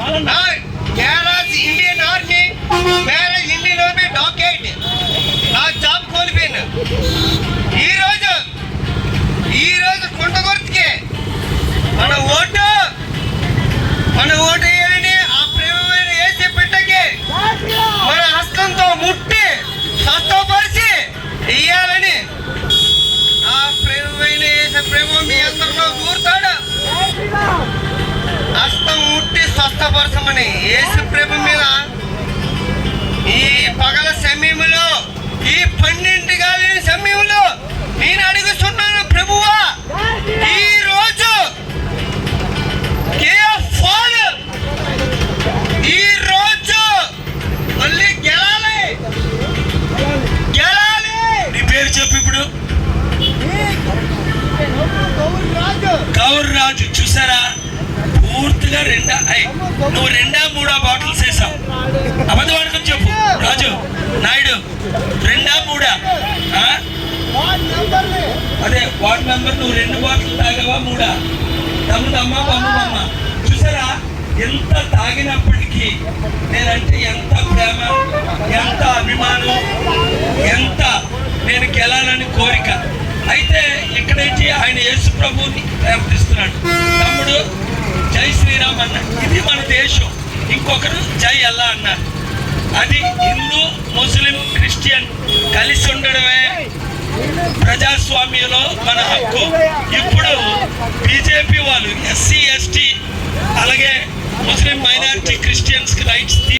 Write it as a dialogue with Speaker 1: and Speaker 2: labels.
Speaker 1: நான் Kerala's Indian army வேலை యేసు ప్రేమ మీద ఈ పగల సమయంలో ఈ పన్నెండు కాలిన సమయంలో నేను అడుగుతున్నాను ప్రభువా ఈ రోజు ఈ రోజు మళ్ళీ గెలాలి గెలాలి.
Speaker 2: నీ పేరు చెప్పు ఇప్పుడు. కౌరు రాజు చూసారా? పూర్తిగా రెండా ఐ, నువ్వు రెండా మూడా బాటిల్స్ వేసావు అబద్ధం ఆడకం చెప్పు. రాజు నాయుడు రెండా మూడా? అదే వార్డ్ మెంబర్ నువ్వు రెండు బాటిల్ తాగావా మూడా? తమ్ముదమ్మ బొమ్మమ్మ చూసారా? ఎంత తాగినప్పటికీ నేనంటే ఎంత ప్రేమ ఎంత అభిమానం ఎంత నేను గెలాలని కోరిక. అయితే ఇక్కడేంటి? ఆయన యేసు ప్రభువుని ప్రేమిస్తున్నాడు తమ్ముడు జై ఇది మన దేశం. ఇంకొకరు జై అల్లా అన్నారు. అది హిందూ ముస్లిం క్రిస్టియన్ కలిసి ఉండడమే ప్రజాస్వామ్యంలో మన హక్కు. ఇప్పుడు బీజేపీ వాళ్ళు ఎస్సీ ఎస్టీ అలాగే ముస్లిం మైనారిటీ క్రిస్టియన్స్